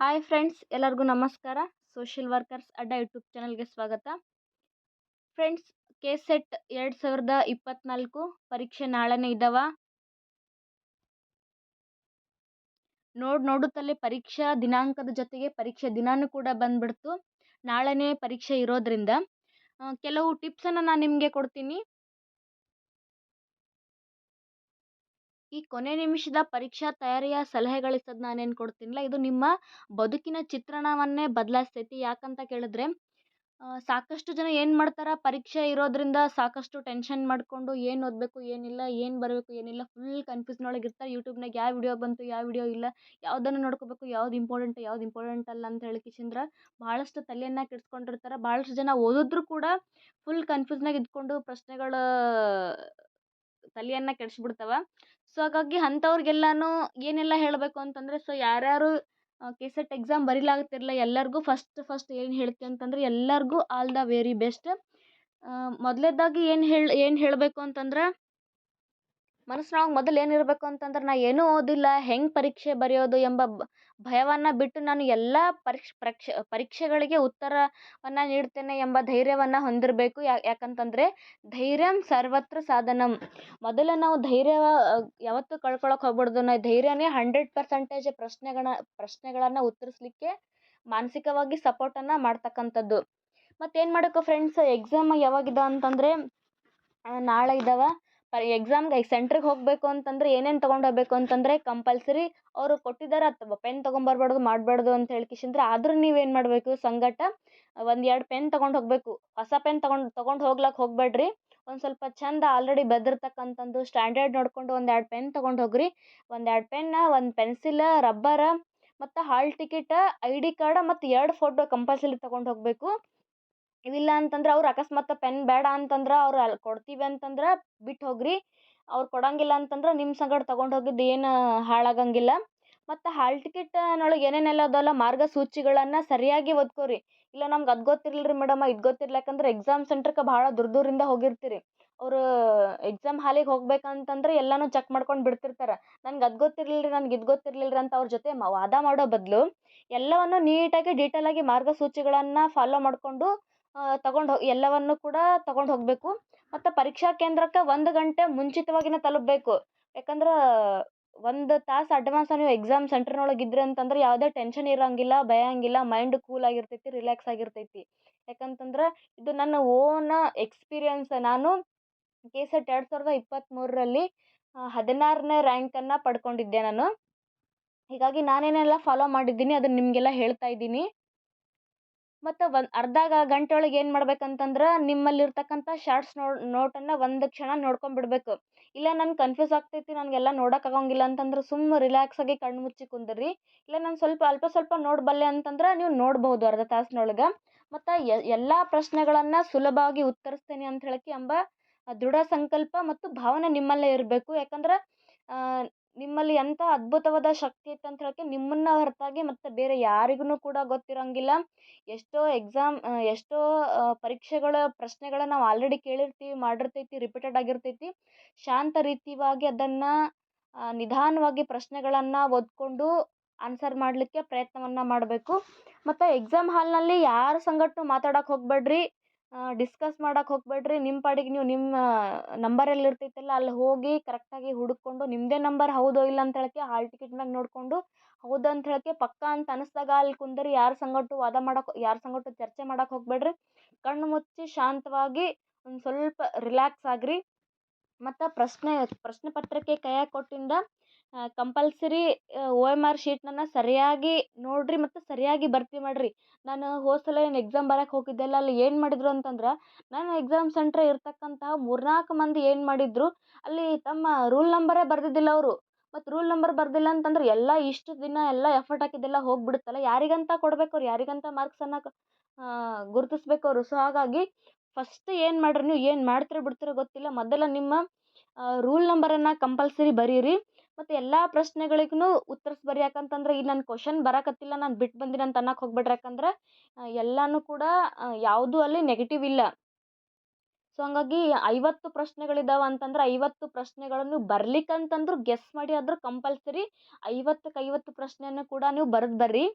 Hi friends ಎಲ್ಲರಿಗೂ ನಮಸ್ಕಾರ. Social workers ಅಡ್ಡ ಯೂಟ್ಯೂಬ್ ಚಾನಲ್ಗೆ ಸ್ವಾಗತ. ಫ್ರೆಂಡ್ಸ್ ಕೆ ಸೆಟ್ ಎರಡು ಸಾವಿರದ ಇಪ್ಪತ್ತ್ನಾಲ್ಕು ಪರೀಕ್ಷೆ ನಾಳೆನೇ ಇದ್ದಾವ ನೋಡ್, ನೋಡುತ್ತಲೇ ಪರೀಕ್ಷಾ ದಿನಾಂಕದ ಜೊತೆಗೆ ಪರೀಕ್ಷೆ ದಿನಾನೂ ಕೂಡ ಬಂದ್ಬಿಡ್ತು. ನಾಳೆನೇ ಪರೀಕ್ಷೆ ಇರೋದ್ರಿಂದ. ಕೆಲವು ಟಿಪ್ಸನ್ನು ನಾನು ನಿಮಗೆ ಕೊಡ್ತೀನಿ. ಈ ಕೊನೆ ನಿಮಿಷದ ಪರೀಕ್ಷಾ ತಯಾರಿಯ ಸಲಹೆಗಳಿಸೋದು ನಾನೇನು ಕೊಡ್ತೀನಲ್ಲ. ಇದು ನಿಮ್ಮ ಬದುಕಿನ ಚಿತ್ರಣವನ್ನೇ ಬದಲಾಯಿಸ್ತೈತಿ. ಯಾಕಂತ ಕೇಳಿದ್ರೆ ಸಾಕಷ್ಟು ಜನ ಏನು ಮಾಡ್ತಾರೆ? ಪರೀಕ್ಷೆ ಇರೋದ್ರಿಂದ ಸಾಕಷ್ಟು ಟೆನ್ಷನ್ ಮಾಡಿಕೊಂಡು ಏನು ಓದಬೇಕು, ಏನಿಲ್ಲ, ಏನು ಬರಬೇಕು, ಏನಿಲ್ಲ. ಫುಲ್ ಕನ್ಫ್ಯೂಸ್ನೊಳಗೆ ಇರ್ತಾರೆ. ಯೂಟ್ಯೂಬ್ನಾಗ ಯಾವ ವಿಡಿಯೋ ಬಂತು, ಯಾವ ವಿಡಿಯೋ ಇಲ್ಲ. ಯಾವುದನ್ನು ನೋಡ್ಕೋಬೇಕು, ಯಾವ್ದು ಇಂಪಾರ್ಟೆಂಟ್ ಯಾವ್ದು ಇಂಪಾರ್ಟೆಂಟ್ ಅಲ್ಲ ಅಂತ ಹೇಳಿ ಕಿಶಿಂದ್ರ ಭಾಳಷ್ಟು ತಲೆಯನ್ನು ಕೆಡಿಸ್ಕೊಂಡಿರ್ತಾರೆ. ಭಾಳಷ್ಟು ಜನ ಓದಿದ್ರು ಕೂಡ ಫುಲ್ ಕನ್ಫ್ಯೂಸ್ನಾಗ ಇದ್ಕೊಂಡು ಪ್ರಶ್ನೆಗಳ ತಲೆಯನ್ನು ಕೆಡಿಸ್ಬಿಡ್ತಾವ. ಸೊ ಹಾಗಾಗಿ ಅಂಥವ್ರಿಗೆಲ್ಲನೂ ಏನೆಲ್ಲ ಹೇಳಬೇಕು ಅಂತಂದರೆ ಸೊ ಯಾರ್ಯಾರು ಕೆ ಸೆಟ್ ಎಕ್ಸಾಮ್ ಬರೀಲಾಗ್ತಿರಲ್ಲ ಎಲ್ಲರಿಗೂ ಫಸ್ಟ್ ಫಸ್ಟ್ ಏನು ಹೇಳ್ತೀವಿ ಅಂತಂದ್ರೆ, ಎಲ್ಲರಿಗೂ ಆಲ್ ದ ವೆರಿ ಬೆಸ್ಟ್ ಮೊದಲನೇದಾಗಿ ಏನು ಹೇಳಿ, ಏನು ಹೇಳಬೇಕು ಅಂತಂದ್ರೆ ಮನಸ್ಸಿನೊಳಗೆ ಮೊದಲು ಏನಿರಬೇಕು ಅಂತಂದ್ರೆ ನಾ ಏನೂ ಓದಿಲ್ಲ, ಹೆಂಗೆ ಪರೀಕ್ಷೆ ಬರೆಯೋದು ಎಂಬ ಭಯವನ್ನು ಬಿಟ್ಟು ನಾನು ಎಲ್ಲ ಪರೀಕ್ಷೆ, ಪ್ರಕ್ಷ, ಪರೀಕ್ಷೆಗಳಿಗೆ ಉತ್ತರವನ್ನು ನೀಡ್ತೇನೆ ಎಂಬ ಧೈರ್ಯವನ್ನು ಹೊಂದಿರಬೇಕು. ಯಾಕಂತಂದರೆ ಧೈರ್ಯಂ ಸರ್ವತ್ರ ಸಾಧನಂ. ಮೊದಲು ನಾವು ಧೈರ್ಯ, ಯಾವತ್ತೂ ಕಳ್ಕೊಳಕ್ಕೆ ಹೋಗ್ಬಾರ್ದು. ನಾವು ಧೈರ್ಯನೇ ಹಂಡ್ರೆಡ್ ಪರ್ಸೆಂಟೇಜ್ ಪ್ರಶ್ನೆಗಳ ಪ್ರಶ್ನೆಗಳನ್ನು ಉತ್ತರಿಸಲಿಕ್ಕೆ ಮಾನಸಿಕವಾಗಿ ಸಪೋರ್ಟನ್ನು ಮಾಡ್ತಕ್ಕಂಥದ್ದು. ಮತ್ತೇನು ಮಾಡಬೇಕು ಫ್ರೆಂಡ್ಸ್ ಎಕ್ಸಾಮ್ ಯಾವಾಗಿದಾವೆ ಅಂತಂದರೆ ನಾಳೆ ಇದ್ದಾವೆ ಪ ಎಕ್ಸಾಮ್ಗೆ ಸೆಂಟ್ರಿಗೆ ಹೋಗಬೇಕು ಅಂತಂದರೆ ಏನೇನು ತೊಗೊಂಡು ಹೋಗ್ಬೇಕು ಅಂತಂದರೆ ಕಂಪಲ್ಸರಿ ಅವರು ಕೊಟ್ಟಿದ್ದಾರೆ ಅಥವಾ ಪೆನ್ ತೊಗೊಂಬರ್ಬಾರ್ದು ಮಾಡಬಾರ್ದು ಅಂತ ಹೇಳಿ ಕಿಶಿಂದ್ರೆ ಆದರೂ ನೀವೇನು ಮಾಡಬೇಕು ಸಂಗಟ ಒಂದು ಎರಡು ಪೆನ್ ತೊಗೊಂಡು ಹೋಗಬೇಕು. ಹೊಸ ಪೆನ್ ತೊಗೊಂಡು ತೊಗೊಂಡು ಹೋಗ್ಲಕ್ಕೆ ಹೋಗಬೇಡ್ರಿ. ಒಂದು ಸ್ವಲ್ಪ ಚಂದ ಆಲ್ರೆಡಿ ಬೆದರ್ತಕ್ಕಂಥದ್ದು ಸ್ಟ್ಯಾಂಡರ್ಡ್ ನೋಡಿಕೊಂಡು ಒಂದು ಎರಡು ಪೆನ್ ತೊಗೊಂಡು ಹೋಗ್ರಿ. ಒಂದು ಎರಡು ಪೆನ್ನ ಒಂದು ಪೆನ್ಸಿಲ್ ರಬ್ಬರ ಮತ್ತು hall ticket I D card ಮತ್ತು ಎರಡು ಫೋಟೋ ಕಂಪಲ್ಸರಿ ತೊಗೊಂಡು ಹೋಗಬೇಕು. ಇವಿಲ್ಲ ಅಂತಂದ್ರೆ ಅವ್ರು ಅಕಸ್ಮಾತ್ ಪೆನ್ ಬೇಡ ಅಂತಂದ್ರೆ ಅವ್ರು ಅಲ್ಲಿ ಕೊಡ್ತೀವಿ ಅಂತಂದ್ರೆ ಬಿಟ್ಟು ಹೋಗ್ರಿ. ಅವ್ರು ಕೊಡಂಗಿಲ್ಲ ಅಂತಂದ್ರೆ ನಿಮ್ಮ ಸಂಗಡ ತಗೊಂಡು ಹೋಗಿದ್ದು ಏನು ಹಾಳಾಗಂಗಿಲ್ಲ. ಮತ್ತು ಹಾಲ್ ಟಿಕೆಟ್ನೊಳಗೆ ಏನೇನೆಲ್ಲ ಅದಲ್ಲ ಮಾರ್ಗಸೂಚಿಗಳನ್ನು ಸರಿಯಾಗಿ ಓದ್ಕೋರಿ. ಇಲ್ಲ ನಮ್ಗೆ ಅದು ಗೊತ್ತಿರಲಿ ರೀ ಮೇಡಮ, ಇದು ಗೊತ್ತಿರಲಿಲ್ಲ ಯಾಕಂದ್ರೆ ಎಕ್ಸಾಮ್ ಸೆಂಟ್ರಿಗೆ ಭಾಳ ದೂರ ಹೋಗಿರ್ತೀರಿ. ಅವರು ಎಕ್ಸಾಮ್ ಹಾಲಿಗೆ ಹೋಗ್ಬೇಕಂತಂದ್ರೆ ಎಲ್ಲನೂ ಚೆಕ್ ಮಾಡ್ಕೊಂಡು ಬಿಡ್ತಿರ್ತಾರೆ. ನನ್ಗೆ ಅದು ಗೊತ್ತಿರಲಿಲ್ಲ ರೀ ನನ್ಗೆ ಇದು ಗೊತ್ತಿರಲಿಲ್ಲ ರೀ ಅಂತ ಅವ್ರ ಜೊತೆ ವಾದ ಮಾಡೋ ಬದಲು ಎಲ್ಲವನ್ನು ನೀಟಾಗಿ ಡೀಟೇಲಾಗಿ ಮಾರ್ಗಸೂಚಿಗಳನ್ನು ಫಾಲೋ ಮಾಡಿಕೊಂಡು ತಗೊಂಡು ಹೋಗಿ, ಎಲ್ಲವನ್ನು ಕೂಡ ತಗೊಂಡು ಹೋಗಬೇಕು. ಮತ್ತು ಪರೀಕ್ಷಾ ಕೇಂದ್ರಕ್ಕೆ ಒಂದು ಗಂಟೆ ಮುಂಚಿತವಾಗಿನೇ ತಲುಪಬೇಕು. ಯಾಕಂದ್ರೆ ಒಂದು ತಾಸು ಅಡ್ವಾನ್ಸ್ ನೀವು ಎಕ್ಸಾಮ್ ಸೆಂಟ್ರ್ನೊಳಗೆ ಇದ್ರಿ ಅಂತಂದ್ರೆ ಯಾವುದೇ ಟೆನ್ಷನ್ ಇರೋಂಗಿಲ್ಲ, ಭಯ ಮೈಂಡ್ ಕೂಲ್ ಆಗಿರ್ತೈತಿ ರಿಲ್ಯಾಕ್ಸ್ ಆಗಿರ್ತೈತಿ. ಯಾಕಂತಂದ್ರೆ ಇದು ನನ್ನ ಓನ್ ಎಕ್ಸ್ಪೀರಿಯನ್ಸ್ ನಾನು ಕೆ ಸೆಟ್ ಎರಡು ಸಾವಿರದ ಇಪ್ಪತ್ತ್ಮೂರರಲ್ಲಿ ಹದಿನಾರನೇ ರ್ಯಾಂಕನ್ನು ಪಡ್ಕೊಂಡಿದ್ದೆ ನಾನು. ಹೀಗಾಗಿ ನಾನೇನೆಲ್ಲ ಫಾಲೋ ಮಾಡಿದ್ದೀನಿ ಅದನ್ನು ನಿಮಗೆಲ್ಲ ಹೇಳ್ತಾ ಇದ್ದೀನಿ. ಮತ್ತು ಒಂದು ಅರ್ಧ ಗಂಟೆ ಒಳಗೆ ಏನು ಮಾಡ್ಬೇಕಂತಂದ್ರೆ ನಿಮ್ಮಲ್ಲಿರ್ತಕ್ಕಂಥ ಶಾರ್ಟ್ಸ್ ನೋ ನೋಟನ್ನು ಒಂದು ಕ್ಷಣ ನೋಡ್ಕೊಂಬಿಡ್ಬೇಕು. ಇಲ್ಲ ನಾನು ಕನ್ಫ್ಯೂಸ್ ಆಗ್ತೈತಿ, ನನಗೆಲ್ಲ ನೋಡಕ್ಕೆ ಆಗೋಂಗಿಲ್ಲ ಅಂತಂದ್ರೆ ರಿಲ್ಯಾಕ್ಸ್ ಆಗಿ ಕಣ್ಣು ಮುಚ್ಚಿ ಕುಂದಿರಿ. ಇಲ್ಲ ನಾನು ಸ್ವಲ್ಪ, ಅಲ್ಪ ಸ್ವಲ್ಪ ನೋಡಬಲ್ಲೆ ಅಂತಂದ್ರೆ ನೀವು ನೋಡ್ಬೋದು ಅರ್ಧ ತಾಸಿನೊಳಗೆ. ಮತ್ತು ಎಲ್ಲ ಪ್ರಶ್ನೆಗಳನ್ನು ಸುಲಭವಾಗಿ ಉತ್ತರಿಸ್ತೇನೆ ಅಂತ ಹೇಳಕ್ಕೆ ಎಂಬ ದೃಢ ಸಂಕಲ್ಪ ಮತ್ತು ಭಾವನೆ ನಿಮ್ಮಲ್ಲೇ ಇರಬೇಕು. ಯಾಕಂದ್ರೆ ನಿಮ್ಮಲ್ಲಿ ಎಂಥ ಅದ್ಭುತವಾದ ಶಕ್ತಿ ಇತ್ತು ಅಂತ ಹೇಳಕ್ಕೆ ನಿಮ್ಮನ್ನು ಹೊರತಾಗಿ ಮತ್ತು ಬೇರೆ ಯಾರಿಗೂ ಕೂಡ ಗೊತ್ತಿರೋಂಗಿಲ್ಲ. ಎಷ್ಟೋ ಎಕ್ಸಾಮ್ ಎಷ್ಟೋ ಪರೀಕ್ಷೆಗಳ ಪ್ರಶ್ನೆಗಳ ನಾವು ಆಲ್ರೆಡಿ ಕೇಳಿರ್ತೀವಿ, ಮಾಡಿರ್ತೈತಿ ರಿಪೀಟೆಡ್ ಆಗಿರ್ತೈತಿ. ಶಾಂತ ರೀತಿಯಾಗಿ ಅದನ್ನು ನಿಧಾನವಾಗಿ ಪ್ರಶ್ನೆಗಳನ್ನು ಓದ್ಕೊಂಡು ಆನ್ಸರ್ ಮಾಡಲಿಕ್ಕೆ ಪ್ರಯತ್ನವನ್ನು ಮಾಡಬೇಕು. ಮತ್ತು ಎಕ್ಸಾಮ್ ಹಾಲ್ನಲ್ಲಿ ಯಾರ ಸಂಗಟ್ಟು ಮಾತಾಡಕ್ಕೆ ಹೋಗಬೇಡ್ರಿ? ಡಿಸ್ಕಸ್ ಮಾಡಕ್ಕೆ ಹೋಗಬೇಡ್ರಿ. ನಿಮ್ಮ ಪಾಡಿಗೆ ನೀವು ನಿಮ್ಮ ನಂಬರ್ ಎಲ್ಲಿ ಇರ್ತೈತಲ್ಲ, ಅಲ್ಲಿ ಹೋಗಿ ಕರೆಕ್ಟಾಗಿ ಹುಡುಕ್ಕೊಂಡು ನಿಮ್ಮದೇ ನಂಬರ್ ಹೌದೋ ಇಲ್ಲ ಅಂತ ಹೇಳಕ್ಕೆ ಹಾಲ್ ಟಿಕೆಟ್ ಮ್ಯಾಗ ನೋಡಿಕೊಂಡು ಹೌದು ಅಂತ ಹೇಳಕ್ಕೆ ಪಕ್ಕ ಅಂತ ಅನಿಸ್ದಾಗ ಅಲ್ಲಿ ಕುಂದರಿ ಯಾರ ಸಂಗಟು ವಾದ ಮಾಡಕ್ಕೆ ಯಾರ ಸಂಗಟು ಚರ್ಚೆ ಮಾಡಕ್ಕೆ ಹೋಗಬೇಡ್ರಿ. ಕಣ್ಣು ಮುಚ್ಚಿ ಶಾಂತವಾಗಿ ಒಂದು ಸ್ವಲ್ಪ ರಿಲ್ಯಾಕ್ಸ್ ಆಗಿರಿ. ಮತ್ತು ಪ್ರಶ್ನೆ ಪ್ರಶ್ನೆ ಪತ್ರಿಕೆ ಕೈಯಾಗ ಕೊಟ್ಟಿಂದ ಕಂಪಲ್ಸರಿ ಒ ಎಂ ಆರ್ ಶೀಟ್ನನ್ನು ಸರಿಯಾಗಿ ನೋಡಿರಿ ಮತ್ತು ಸರಿಯಾಗಿ ಭರ್ತಿ ಮಾಡಿರಿ. ನಾನು ಹೋದ ಸಲ ಏನು ಎಕ್ಸಾಮ್ ಬರಕ್ಕೆ ಹೋಗಿದ್ದೆಲ್ಲ ಅಲ್ಲಿ ಏನು ಮಾಡಿದರು ಅಂತಂದ್ರೆ, ನಾನು ಎಕ್ಸಾಮ್ ಸೆಂಟ್ರ್ ಇರ್ತಕ್ಕಂತಹ ಮೂರ್ನಾಲ್ಕು ಮಂದಿ ಏನು ಮಾಡಿದರು, ಅಲ್ಲಿ ತಮ್ಮ ರೂಲ್ ನಂಬರೇ ಬರೆದಿದ್ದಿಲ್ಲ ಅವರು. ಮತ್ತು ರೂಲ್ ನಂಬರ್ ಬರೆದಿಲ್ಲ ಅಂತಂದ್ರೆ ಎಲ್ಲ ಇಷ್ಟು ದಿನ ಎಲ್ಲ ಎಫರ್ಟ್ ಹಾಕಿದ್ದೆಲ್ಲ ಹೋಗ್ಬಿಡುತ್ತಲ್ಲ, ಯಾರಿಗಂತ ಕೊಡ್ಬೇಕು ಅವ್ರು, ಯಾರಿಗಂತ ಮಾರ್ಕ್ಸನ್ನು ಗುರುತಿಸ್ಬೇಕು ಅವರು. ಸೊ ಹಾಗಾಗಿ ಫಸ್ಟ್ ಏನು ಮಾಡಿರಿ ನೀವು, ಏನು ಮಾಡ್ತೀರೋ ಬಿಡ್ತೀರೋ ಗೊತ್ತಿಲ್ಲ. ಮೊದಲ ನಿಮ್ಮ ರೂಲ್ ನಂಬರನ್ನು ಕಂಪಲ್ಸರಿ ಬರೀರಿ. ಮತ್ತು ಎಲ್ಲ ಪ್ರಶ್ನೆಗಳಿಗೂ ಉತ್ತರಿಸ್ಬರಿ ಯಾಕಂತಂದ್ರೆ ಈಗ ನನ್ನ ಕ್ವಶನ್ ಬರಕತ್ತಿಲ್ಲ, ನಾನು ಬಿಟ್ಟು ಬಂದೀನಿ ಅಂತ ಅನ್ನಕ್ಕೆ ಹೋಗ್ಬೇಡ್ರಿ. ಯಾಕಂದ್ರೆ ಎಲ್ಲನೂ ಕೂಡ ಯಾವುದೂ ಅಲ್ಲಿ ನೆಗೆಟಿವ್ ಇಲ್ಲ. ಸೊ ಹಂಗಾಗಿ ಐವತ್ತು ಪ್ರಶ್ನೆಗಳಿದಾವೆ ಅಂತಂದ್ರೆ ಐವತ್ತು ಪ್ರಶ್ನೆಗಳನ್ನು ಬರ್ಲಿಕ್ಕಂತಂದ್ರೂ ಗೆಸ್ ಮಾಡಿ ಆದರೂ ಕಂಪಲ್ಸರಿ ಐವತ್ತಕ್ಕೆ ಐವತ್ತು ಪ್ರಶ್ನೆಯನ್ನು ಕೂಡ ನೀವು ಬರೆದು ಬರ್ರಿ.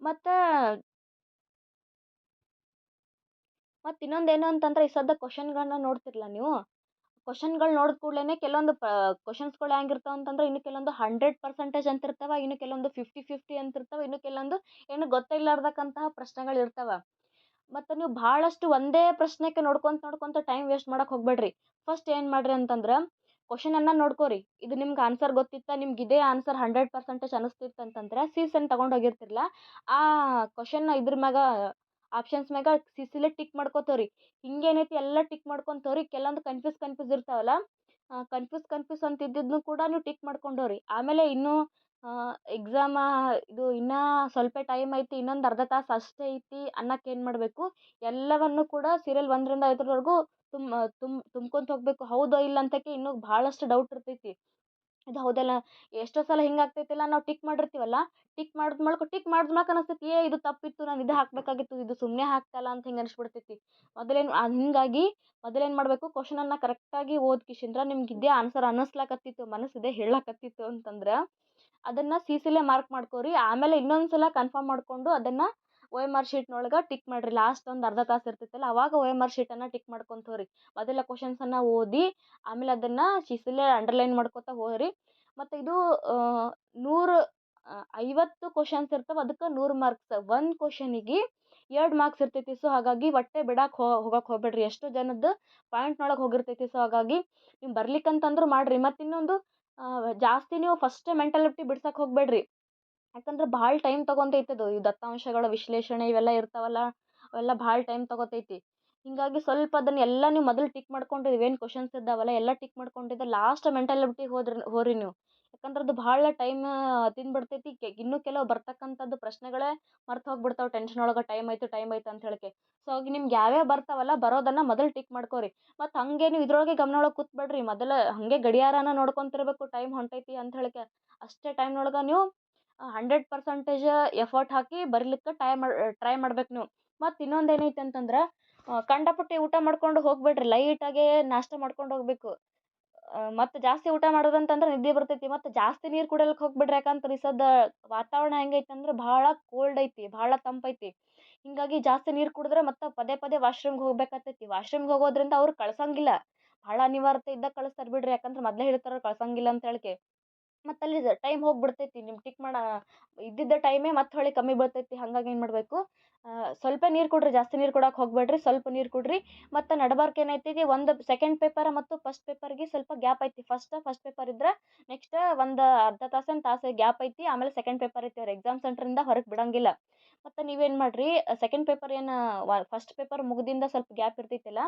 ಮತ್ತು ಮತ್ತು ಇನ್ನೊಂದು ಏನು ಅಂತಂದ್ರೆ ಈ ಸದ್ಯ ಕ್ವಶನ್ಗಳನ್ನ ನೋಡ್ತಿರಲ್ಲ ನೀವು? ಕ್ವಶನ್ಗಳು ನೋಡಿದ ಕೂಡಲೇ ಕೆಲವೊಂದು ಪ ಕ್ವಶನ್ಸ್ಗಳು ಹೆಂಗಿರ್ತಾವೆ ಅಂತಂದ್ರೆ ಇನ್ನು ಕೆಲವೊಂದು ಹಂಡ್ರೆಡ್ ಪರ್ಸೆಂಟೇಜ್ ಅಂತ ಇರ್ತವೆ ಇನ್ನು ಕೆಲವೊಂದು ಫಿಫ್ಟಿ ಫಿಫ್ಟಿ ಅಂತ ಇರ್ತವೆ ಇನ್ನು ಕೆಲವೊಂದು ಏನು ಗೊತ್ತಿಲ್ಲಾರ್ದಕ್ಕಂತಹ ಪ್ರಶ್ನೆಗಳು ಇರ್ತವೆ. ಮತ್ತು ನೀವು ಭಾಳಷ್ಟು ಒಂದೇ ಪ್ರಶ್ನೆಗೆ ನೋಡ್ಕೊಂತ ನೋಡ್ಕೊಂತ ಟೈಮ್ ವೇಸ್ಟ್ ಮಾಡಕ್ಕೆ ಹೋಗ್ಬೇಡ್ರಿ. ಫಸ್ಟ್ ಏನು ಮಾಡಿರಿ ಅಂತಂದ್ರೆ ಕ್ವಶನನ್ನು ನೋಡ್ಕೋರಿ. ಇದು ನಿಮ್ಗೆ ಆನ್ಸರ್ ಗೊತ್ತಿತ್ತಾ, ನಿಮ್ಗೆ ಇದೇ ಆನ್ಸರ್ ಹಂಡ್ರೆಡ್ ಪರ್ಸೆಂಟೇಜ್ ಅನಿಸ್ತಿತ್ತು ಅಂತಂದ್ರೆ ಸೀಸನ್ ತಗೊಂಡು ಹೋಗಿರ್ತಿರಲ್ಲ ಆ ಕ್ವಶನ್ನ ಇದ್ರ ಮ್ಯಾಗ ಆಪ್ಷನ್ಸ್ ಮ್ಯಾಗ ಸಿಸಿಲೇ ಟಿಕ್ ಮಾಡ್ಕೋತೇವ್ರಿ. ಹಿಂಗೇನೈತಿ ಎಲ್ಲ ಟಿಕ್ ಮಾಡ್ಕೊಂತೇವ್ರಿ. ಕೆಲವೊಂದು ಕನ್ಫ್ಯೂಸ್ ಕನ್ಫ್ಯೂಸ್ ಇರ್ತಾವಲ್ಲ ಕನ್ಫ್ಯೂಸ್ ಕನ್ಫ್ಯೂಸ್ ಅಂತ ಇದ್ದಿದ್ದನ್ನು ಕೂಡ ನೀವು ಟಿಕ್ ಮಾಡ್ಕೊಂಡೋರಿ. ಆಮೇಲೆ ಇನ್ನೂ ಎಕ್ಸಾಮ ಇದು ಇನ್ನೂ ಸ್ವಲ್ಪ ಟೈಮ್ ಐತಿ, ಇನ್ನೊಂದು ಅರ್ಧ ತಾಸು ಅಷ್ಟೇ ಐತಿ ಅನ್ನಕ್ಕೆ ಏನು ಮಾಡಬೇಕು? ಎಲ್ಲವನ್ನು ಕೂಡ ಸೀರಿಯಲ್ ಒಂದರಿಂದ ಐದರವರೆಗೂ ತುಂಬ ತುಂಬ್ಕೊಂತ ಹೋಗಬೇಕು. ಹೌದೋ ಇಲ್ಲ ಅಂತಕ್ಕೆ ಇನ್ನೂ ಭಾಳಷ್ಟು ಡೌಟ್ ಇರ್ತೈತಿ. ಇದು ಹೌದಲ್ಲ, ಎಷ್ಟೋ ಸಲ ಹಿಂಗೆ ಆಗ್ತೈತಿಲ್ಲ ನಾವು ಟಿಕ್ ಮಾಡಿರ್ತೀವಲ್ಲ, ಟಿಕ್ ಮಾಡಿದ ಮೇಲೆ ಟಿಕ್ ಮಾಡಿದ ಮೇಲೆ ಅನಿಸ್ತೈತಿ, ಏ, ಇದು ತಪ್ಪಿತ್ತು, ನಾನು ಇದು ಹಾಕಬೇಕಾಗಿತ್ತು, ಇದು ಸುಮ್ಮನೆ ಹಾಕ್ತಲ್ಲ ಅಂತ ಹಿಂಗೆ ಅನಿಸ್ಬಿಡ್ತೈತಿ. ಮೊದಲೇನು ಹೀಗಾಗಿ ಮೊದಲೇನು ಮಾಡಬೇಕು ಕ್ವಶನನ್ನು ಕರೆಕ್ಟಾಗಿ ಓದಿ ಕಿಶಿಂದ್ರ ನಿಮ್ಗೆ ಇದೇ ಆನ್ಸರ್ ಅನ್ನಿಸ್ಲಾಕತ್ತಿತ್ತು ಮನಸ್ಸಿದೆ ಹೇಳಾಕತ್ತಿತ್ತು ಅಂತಂದ್ರೆ, ಅದನ್ನು ಸಿ ಸಿಲೇ ಮಾರ್ಕ್ ಮಾಡ್ಕೋರಿ, ಆಮೇಲೆ ಇನ್ನೊಂದು ಸಲ ಕನ್ಫರ್ಮ್ ಮಾಡಿಕೊಂಡು ಅದನ್ನು ಒ ಎಂ ಆರ್ ಶೀಟ್ನೊಳಗೆ ಟಿಕ್ ಮಾಡಿರಿ. ಲಾಸ್ಟ್ ಒಂದು ಅರ್ಧ ತಾಸು ಇರ್ತೈತಲ್ಲ, ಅವಾಗ ಓ ಎಂ ಆರ್ ಶೀಟನ್ನು ಟಿಕ್ ಮಾಡ್ಕೊಂತ ಹೋಗ್ರಿ. ಮೊದಲ ಕ್ವಶನ್ಸನ್ನು ಓದಿ, ಆಮೇಲೆ ಅದನ್ನು ಶಿಸಿಲೇ ಅಂಡರ್ಲೈನ್ ಮಾಡ್ಕೊತ ಹೋಗ್ರಿ. ಮತ್ತು ಇದು ನೂರು ಐವತ್ತು ಕ್ವಶನ್ಸ್ ಇರ್ತವೆ, ಅದಕ್ಕೆ ನೂರು ಮಾರ್ಕ್ಸ್ ಒಂದು ಕ್ವಶನಿಗೆ ಎರಡು ಮಾರ್ಕ್ಸ್ ಇರ್ತೈತಿ. ಸೊ ಹಾಗಾಗಿ ಒಟ್ಟೆ ಬಿಡಕ್ಕೆ ಹೋಗಕ್ಕೆ ಹೋಗಬೇಡ್ರಿ. ಎಷ್ಟೋ ಜನದ್ದು ಪಾಯಿಂಟ್ನೊಳಗೆ ಹೋಗಿರ್ತೈತಿ. ಸೊ ಹಾಗಾಗಿ ನೀವು ಬರ್ಲಿಕ್ಕಂತಂದ್ರೂ ಮಾಡಿರಿ. ಮತ್ತು ಇನ್ನೊಂದು ಜಾಸ್ತಿ ನೀವು ಫಸ್ಟ್ ಮೆಂಟಾಲಿಟಿ ಬಿಡ್ಸಕ್ಕೆ ಹೋಗಬೇಡ್ರಿ. ಯಾಕಂದ್ರೆ ಭಾಳ ಟೈಮ್ ತೊಗೊಂತೈತಿ ಅದು. ಈ ದತ್ತಾಂಶಗಳ ವಿಶ್ಲೇಷಣೆ ಇವೆಲ್ಲ ಇರ್ತಾವಲ್ಲ, ಅವೆಲ್ಲ ಭಾಳ ಟೈಮ್ ತೊಗೋತೈತಿ. ಹೀಗಾಗಿ ಸ್ವಲ್ಪ ಅದನ್ನ ಎಲ್ಲ ನೀವು ಮೊದಲು ಟಿಕ್ ಮಾಡ್ಕೊಂಡು ಏನು ಕ್ವಶನ್ಸ್ ಇದ್ದಾವಲ್ಲ, ಎಲ್ಲ ಟಿಕ್ ಮಾಡ್ಕೊಂಡಿದ್ದು ಲಾಸ್ಟ್ ಮೆಂಟಾಲಿಟಿ ಹೋದ್ರಿ, ಹೋರಿ ನೀವು. ಯಾಕಂದ್ರೆ ಅದು ಭಾಳ ಟೈಮ್ ತಿಂದ್ಬಿಡ್ತೈತಿ ಕೆ, ಇನ್ನೂ ಕೆಲವು ಬರ್ತಕ್ಕಂಥದ್ದು ಪ್ರಶ್ನೆಗಳೇ ಮರ್ತು ಹೋಗ್ಬಿಡ್ತಾವೆ. ಟೆನ್ಷನ್ ಒಳಗೆ ಟೈಮ್ ಆಯಿತು ಟೈಮ್ ಆಯ್ತು ಅಂತ ಹೇಳಿಕೆ ಸೊ ಹಾಗೆ ನಿಮ್ಗೆ ಯಾವ್ಯಾವ ಬರ್ತಾವಲ್ಲ ಬರೋದನ್ನು ಮೊದಲು ಟಿಕ್ ಮಾಡ್ಕೋರಿ. ಮತ್ತು ಹಾಗೆ ನೀವು ಇದ್ರೊಳಗೆ ಗಮನ ಒಳಗೆ ಕೂತ್ಬೇಡ್ರಿ. ಮೊದಲು ಹಾಗೆ ಗಡಿಯಾರನ ನೋಡ್ಕೊತಿರ್ಬೇಕು. ಟೈಮ್ ಹೊಂಟೈತಿ ಅಂತ ಹೇಳಿಕೆ ಅಷ್ಟೇ. ಟೈಮ್ನೊಳಗೆ ನೀವು ಹಂಡ್ರೆಡ್ ಪರ್ಸೆಂಟೇಜ್ ಎಫರ್ಟ್ ಹಾಕಿ ಬರಿಲಿಕ್ಕೆ ಟ್ರೈ ಮಾಡಿ ಟ್ರೈ ಮಾಡ್ಬೇಕು ನೀವು. ಮತ್ತು ಇನ್ನೊಂದು ಏನೈತೆ ಅಂತಂದ್ರೆ ಕಂಡಪಟ್ಟೆ ಊಟ ಮಾಡ್ಕೊಂಡು ಹೋಗಬೇಡ್ರಿ. ಲೈಟಾಗೆ ನಾಷ್ಟ ಮಾಡ್ಕೊಂಡು ಹೋಗಬೇಕು. ಮತ್ತು ಜಾಸ್ತಿ ಊಟ ಮಾಡೋದು ಅಂತಂದ್ರೆ ನಿದ್ದೆ ಬರ್ತೈತಿ. ಮತ್ತು ಜಾಸ್ತಿ ನೀರು ಕುಡಿಯಲಿಕ್ಕೆ ಹೋಗ್ಬೇಡ್ರಿ. ಯಾಕಂದ್ರೆ ಈ ಸದ್ಯ ವಾತಾವರಣ ಹೆಂಗೈತೆ ಅಂದ್ರೆ ಭಾಳ ಕೋಲ್ಡ್ ಐತಿ, ಭಾಳ ತಂಪೈತಿ. ಹೀಗಾಗಿ ಜಾಸ್ತಿ ನೀರು ಕುಡಿದ್ರೆ ಮತ್ತೆ ಪದೇ ಪದೇ ವಾಶ್ರೂಮ್ಗೆ ಹೋಗ್ಬೇಕಾಗ್ತೈತಿ. ವಾಶ್ರೂಮ್ಗೆ ಹೋಗೋದ್ರಿಂದ ಅವ್ರು ಕಳ್ಸಂಗಿಲ್ಲ. ಭಾಳ ಅನಿವಾರ್ಯತೆ ಇದ್ದಾಗ ಕಳಿಸ್ತಾರೆ ಬಿಡ್ರಿ. ಯಾಕಂದ್ರೆ ಮೊದಲೇ ಹೇಳ್ತಾರೆ ಕಳ್ಸಂಗಿಲ್ಲ ಅಂತ ಹೇಳ್ಕೆ. ಮತ್ತು ಅಲ್ಲಿ ಟೈಮ್ ಹೋಗಿಬಿಡ್ತೈತಿ. ನಿಮ್ಮ ಟಿಕ್ ಮಾಡ, ಇದ್ದಿದ್ದ ಟೈಮೇ ಮತ್ತೆ ಹೊಳ್ಳಿ ಕಮ್ಮಿ ಬೀಳ್ತೈತಿ ಹಾಗಾಗಿ ಏನು ಮಾಡಬೇಕು? ಸ್ವಲ್ಪ ನೀರು ಕೊಡ್ರಿ, ಜಾಸ್ತಿ ನೀರು ಕೊಡಕ್ಕೆ ಹೋಗಬೇಡ್ರಿ. ಸ್ವಲ್ಪ ನೀರು ಕೊಡ್ರಿ. ಮತ್ತು ನಡ್ಬಾರ್ಕ್ ಏನೈತಿ ಒಂದು ಸೆಕೆಂಡ್ ಪೇಪರ್ ಮತ್ತು ಫಸ್ಟ್ ಪೇಪರ್ಗೆ ಸ್ವಲ್ಪ ಗ್ಯಾಪ್ ಐತಿ. ಫಸ್ಟ್ ಫಸ್ಟ್ ಪೇಪರ್ ಇದ್ರೆ ನೆಕ್ಸ್ಟ್ ಒಂದು ಅರ್ಧ ತಾಸಿನ ತಾಸು ಗ್ಯಾಪ್ ಐತಿ. ಆಮೇಲೆ ಸೆಕೆಂಡ್ ಪೇಪರ್ ಐತಿ. ಅವ್ರು ಎಕ್ಸಾಮ್ ಸೆಂಟ್ರಿಂದ ಹೊರಗೆ ಬಿಡಂಗಿಲ್ಲ. ಮತ್ತು ನೀವೇನು ಮಾಡಿರಿ? ಸೆಕೆಂಡ್ ಪೇಪರ್ ಏನು ಫಸ್ಟ್ ಪೇಪರ್ ಮುಗ್ದಿಂದ ಸ್ವಲ್ಪ ಗ್ಯಾಪ್ ಇರ್ತೈತಿಲ್ಲ,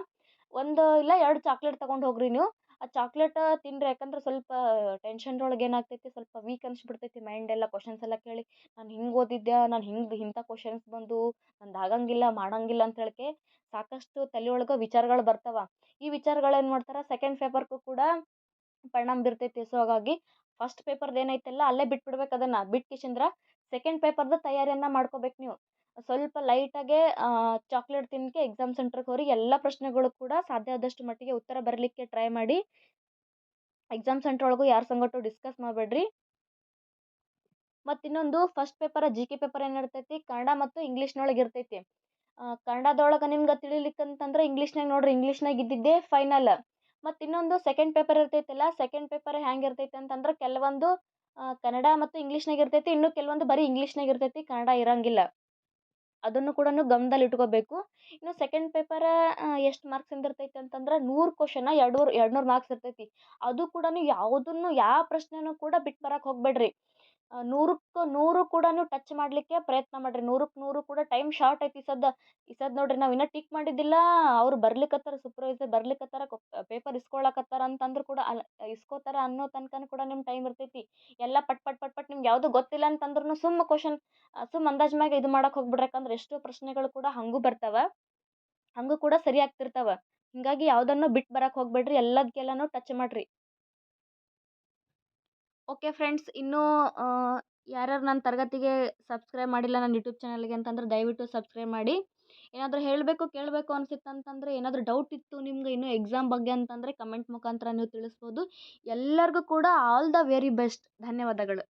ಒಂದು ಇಲ್ಲ ಎರಡು ಚಾಕ್ಲೇಟ್ ತೊಗೊಂಡು ಹೋಗ್ರಿ ನೀವು. ಆ ಚಾಕ್ಲೇಟ ತಿನ್ನಿರಿ ಯಾಕಂದ್ರೆ ಸ್ವಲ್ಪ ಟೆನ್ಷನ್ದೊಳಗೆ ಏನಾಗ್ತೈತಿ, ಸ್ವಲ್ಪ ವೀಕ್ ಅನ್ಸ್ಬಿಡ್ತೈತಿ ಮೈಂಡ್ ಎಲ್ಲ ಕ್ವಶನ್ಸ್ ಎಲ್ಲ ಕೇಳಿ, ನಾನು ಹಿಂಗೆ ಓದಿದ್ದೆ ನಾನು ಹಿಂಗೆ ಇಂಥ ಕ್ವಶನ್ಸ್ ಬಂದು ನಂದು ಆಗಂಗಿಲ್ಲ, ಮಾಡಂಗಿಲ್ಲ ಅಂತ ಹೇಳ್ಕೆ ಸಾಕಷ್ಟು ತಲೆ ಒಳಗೆ ವಿಚಾರಗಳು ಬರ್ತಾವೆ. ಈ ವಿಚಾರಗಳು ಏನು ಮಾಡ್ತಾರೆ ಸೆಕೆಂಡ್ ಪೇಪರ್ಗೂ ಕೂಡ ಪರಿಣಾಮ ಬೀರ್ತೈತಿ. ಸೊ ಹಾಗಾಗಿ ಫಸ್ಟ್ ಪೇಪರ್ದು ಏನೈತಲ್ಲ ಅಲ್ಲೇ ಬಿಟ್ಬಿಡ್ಬೇಕು ಅದನ್ನು. ಬಿಟ್ಟು ಕಿಶಿಂದ್ರ ಸೆಕೆಂಡ್ ಪೇಪರ್ದು ತಯಾರಿಯನ್ನು ಮಾಡ್ಕೋಬೇಕು ನೀವು. ಸ್ವಲ್ಪ ಲೈಟಾಗೆ ಚಾಕ್ಲೇಟ್ ತಿನ್ಕೆ ಎಕ್ಸಾಮ್ ಸೆಂಟ್ರಿಗೆ ಹೋಗ್ರಿ ಎಲ್ಲ ಪ್ರಶ್ನೆಗಳು ಕೂಡ ಸಾಧ್ಯ ಆದಷ್ಟು ಮಟ್ಟಿಗೆ ಉತ್ತರ ಬರಲಿಕ್ಕೆ ಟ್ರೈ ಮಾಡಿ. ಎಕ್ಸಾಮ್ ಸೆಂಟರ್ ಒಳಗೂ ಯಾರ ಸಂಗಟು ಡಿಸ್ಕಸ್ ಮಾಡಬೇಡ್ರಿ. ಮತ್ತು ಇನ್ನೊಂದು first paper, G K paper ಏನಿರ್ತೈತಿ? Kannada ಮತ್ತು ಇಂಗ್ಲೀಷ್ನೊಳಗೆ ಇರ್ತೈತಿ. ಕನ್ನಡದೊಳಗೆ ನಿಮ್ಗೆ ತಿಳಿಲಿಕ್ಕೆ ಅಂತಂದ್ರೆ ಇಂಗ್ಲೀಷ್ನಾಗ ನೋಡಿರಿ, ಇಂಗ್ಲೀಷ್ನಾಗ ಇದ್ದಿದ್ದೇ ಫೈನಲ್. ಮತ್ತು ಇನ್ನೊಂದು ಸೆಕೆಂಡ್ ಪೇಪರ್ ಇರ್ತೈತಲ್ಲ, ಸೆಕೆಂಡ್ ಪೇಪರ್ ಹೆಂಗೆ ಇರ್ತೈತೆ ಅಂತಂದ್ರೆ ಕೆಲವೊಂದು ಕನ್ನಡ ಮತ್ತು ಇಂಗ್ಲೀಷ್ನಾಗ ಇರ್ತೈತಿ, ಇನ್ನು ಕೆಲವೊಂದು ಬರೀ ಇಂಗ್ಲೀಷ್ನಾಗ ಇರ್ತೈತಿ, ಕನ್ನಡ ಇರಂಗಿಲ್ಲ. ಅದನ್ನು ಕೂಡ ಗಮ್ನದಲ್ಲಿ ಇಟ್ಕೋಬೇಕು. ಇನ್ನು ಸೆಕೆಂಡ್ ಪೇಪರ ಎಷ್ಟು ಮಾರ್ಕ್ಸಿಂದು ಇರ್ತೈತಿ ಅಂತಂದ್ರೆ ನೂರು ಕ್ವಶನ ಎರಡು ನೂರು ಎರಡು ನೂರು ಮಾರ್ಕ್ಸ್ ಇರ್ತೈತಿ. ಅದು ಕೂಡ ಯಾವುದನ್ನು, ಯಾವ ಪ್ರಶ್ನೆನೂ ಕೂಡ ಬಿಟ್ಟು ಬರಕ್ಕೆ ಹೋಗಬೇಡ್ರಿ. ನೂರಕ್ಕೆ ನೂರು ಕೂಡ ಟಚ್ ಮಾಡಲಿಕ್ಕೆ ಪ್ರಯತ್ನ ಮಾಡಿರಿ. ನೂರಕ್ಕೆ ನೂರು ಕೂಡ ಟೈಮ್ ಶಾರ್ಟ್ ಐತಿ ಈ ಸದ್ಯ ಈ ಸದ್ ನೋಡಿರಿ ನಾವು ಇನ್ನೂ ಟಿಕ್ ಮಾಡಿದ್ದಿಲ್ಲ. ಅವ್ರು ಬರ್ಲಿಕತ್ತಾರ ಸೂಪರ್ವೈಸರ್ ಬರ್ಲಿಕತ್ತಾರ ಪೇಪರ್ ಇಸ್ಕೊಳಕತ್ತಾರ ಅಂತಂದ್ರೆ ಕೂಡ ಅಲ್ಲ ಇಸ್ಕೋತಾರ ಅನ್ನೋ ತನಕನೂ ಕೂಡ ನಿಮ್ಮ ಟೈಮ್ ಇರ್ತೈತಿ. ಎಲ್ಲ ಪಟ್ ಪಟ್ ಪಟ್ ಪಟ್ ನಿಮ್ಗೆ ಯಾವುದು ಗೊತ್ತಿಲ್ಲ ಅಂತಂದ್ರೂ ಸುಮ್ಮ ಕ್ವಶನ್ ಸುಮ್ಮ ಅಂದಾಜ್ ಮ್ಯಾಗ ಇದು ಮಾಡಕ್ಕೆ ಹೋಗ್ಬಿಡ್ರಿ. ಯಾಕಂದ್ರೆ ಎಷ್ಟೋ ಪ್ರಶ್ನೆಗಳು ಕೂಡ ಹಾಗೂ ಬರ್ತಾವೆ. ಹಂಗೂ ಕೂಡ ಸರಿ ಆಗ್ತಿರ್ತಾವೆ. ಹೀಗಾಗಿ ಯಾವುದನ್ನು ಬಿಟ್ಟು ಬರಕ್ಕೆ ಹೋಗಬೇಡ್ರಿ. ಎಲ್ಲದಕ್ಕೆಲ್ಲನೂ ಟಚ್ ಮಾಡಿರಿ. ಓಕೆ ಫ್ರೆಂಡ್ಸ್, ಇನ್ನೂ ಯಾರ್ಯಾರು ನನ್ನ ತರಗತಿಗೆ ಸಬ್ಸ್ಕ್ರೈಬ್ ಮಾಡಿಲ್ಲ ನನ್ನ ಯೂಟ್ಯೂಬ್ ಚಾನಲ್ಗೆ ಅಂತಂದ್ರೆ ದಯವಿಟ್ಟು ಸಬ್ಸ್ಕ್ರೈಬ್ ಮಾಡಿ. ಏನಾದರೂ ಹೇಳಬೇಕು, ಕೇಳಬೇಕು ಅನಿಸಿತ್ತು ಅಂತಂದರೆ ಏನಾದರೂ ಡೌಟ್ ಇತ್ತು ನಿಮ್ಗೆ ಇನ್ನೂ ಎಕ್ಸಾಮ್ ಬಗ್ಗೆ ಅಂತಂದರೆ ಕಮೆಂಟ್ ಮುಖಾಂತರ ನೀವು ತಿಳಿಸ್ಬೋದು. ಎಲ್ಲರಿಗೂ ಕೂಡ ಆಲ್ ದ ವೆರಿ ಬೆಸ್ಟ್ ಧನ್ಯವಾದಗಳು.